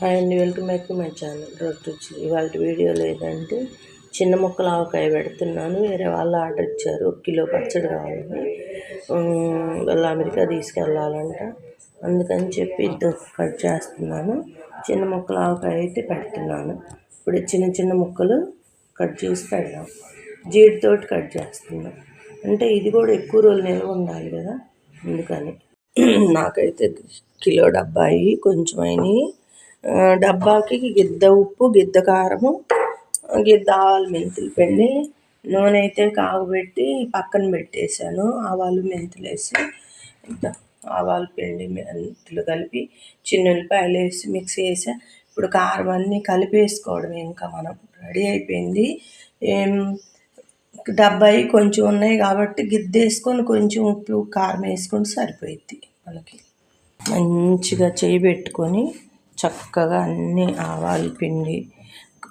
Hi అండి welcome back to my channel. రోజు ఇవాళ వీడియోలో ఏంటంటే చిన్న ముక్కల ఆవకాయ పెడుతున్నాను. వేరే వాళ్ళు ఆర్డర్ ఇచ్చారు. ఒక కిలో పచ్చడి కావాలని వాళ్ళు అమెరికా తీసుకెళ్ళాలంట. అందుకని చెప్పి ఇద్దరు కట్ చేస్తున్నాను. చిన్న ముక్కల ఆవకాయ అయితే పెడుతున్నాను. ఇప్పుడు చిన్న చిన్న ముక్కలు కట్ చేసి పెడదాం. జీడితోటి కట్ చేస్తున్నాం అంటే ఇది కూడా ఎక్కువ రోజులు నిల్వ ఉండాలి కదా. అందుకని నాకైతే కిలో డబ్బాయి కొంచెం అయినాయి. డబ్బాకి గిద్ద ఉప్పు గిద్ద కారము గిద్ద ఆవాలు మెంతులు పిండి నూనె అయితే కాగబెట్టి పక్కన పెట్టేశాను. ఆవాలు మెంతులు వేసి ఆవాలు పిండి మెంతులు కలిపి చిన్న ఉల్లిపాయలు వేసి మిక్సీ వేసా ఇప్పుడు కారం అన్నీ కలిపేసుకోవడం ఇంకా మనం. రెడీ అయిపోయింది. ఏం డబ్బాయి కొంచెం ఉన్నాయి కాబట్టి గిద్దేసుకొని కొంచెం ఉప్పు కారం వేసుకొని సరిపోయిద్ది మనకి. మంచిగా చేయి పెట్టుకొని చక్కగా అన్ని ఆవాల పిండి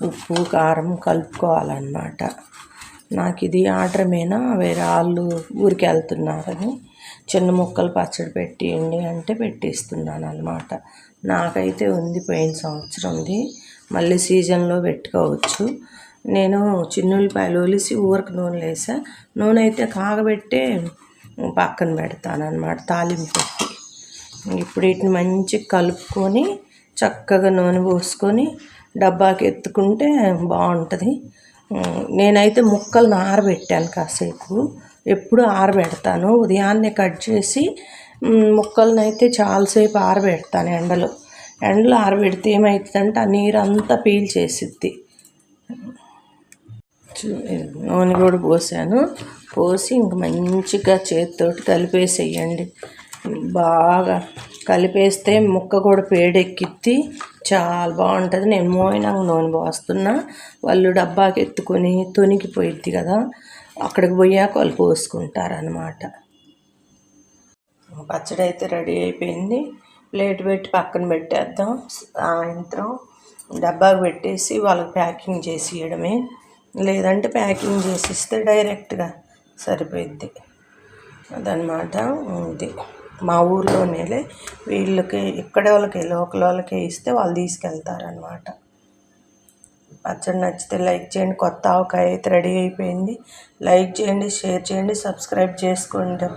ఉప్పు కారం కలుపుకోవాలన్నమాట. నాకు ఇది ఆర్డర్ మీద వేరే వాళ్ళు ఊరికి వెళ్తున్నారని చిన్న ముక్కలు పచ్చడి పెట్టియండి అంటే పెట్టిస్తున్నాను అనమాట నాకైతే ఉంది పోయిన సంవత్సరంది మళ్ళీ సీజన్లో పెట్టుకోవచ్చు. నేను చిన్న ఉల్లిపాయలు ఒలిసి ఊరికి నూనె వేసా. నూనె అయితే కాగబెట్టే పక్కన పెడతాను అనమాట తాలింపు పెట్టి. ఇప్పుడు వీటిని మంచిగా కలుపుకొని చక్కగా నూనె పోసుకొని డబ్బాకి ఎత్తుకుంటే బాగుంటుంది. నేనైతే ముక్కలను ఆరబెట్టాను కాసేపు. ఎప్పుడు ఆరబెడతాను. ఉదయాన్నే కట్ చేసి ఉమ్, ముక్కలను అయితే చాలాసేపు ఆరబెడతాను ఎండలో. ఎండలో ఆరబెడితే ఏమవుతుందంటే ఆ నీరు అంతా పీల్చేసిద్ది. చూ- నూనె కూడా పోసాను. పోసి ఇంక మంచిగా చేతితోటి కలిపేసేయండి. బాగా కలిపేస్తే ముక్క కూడా పేడెక్కిద్ది. చాలా బాగుంటుంది. నేను మోయినాక నూనె పోస్తున్నా. వాళ్ళు డబ్బాకి ఎత్తుకొని తొనికిపోయిద్ది కదా. అక్కడికి పోయాక వాళ్ళు పోసుకుంటారనమాట పచ్చడి అయితే రెడీ అయిపోయింది. ప్లేట్ పెట్టి పక్కన పెట్టేద్దాం. సాయంత్రం డబ్బాకి పెట్టేసి వాళ్ళకి ప్యాకింగ్ చేసి ఇవ్వడమే లేదంటే ప్యాకింగ్ చేసి ఇస్తే డైరెక్ట్గా సరిపోయిద్ది. అదనమాట ఇది మా ఊర్లోనేలే వీళ్ళకి ఇక్కడ వాళ్ళకి లోకల్ వాళ్ళకి ఇస్తే వాళ్ళు తీసుకెళ్తారనమాట పచ్చడి నచ్చితే లైక్ చేయండి. కొత్త ఆవకాయ అయితే రెడీ అయిపోయింది. లైక్ చేయండి షేర్ చేయండి సబ్స్క్రైబ్ చేసుకోండి.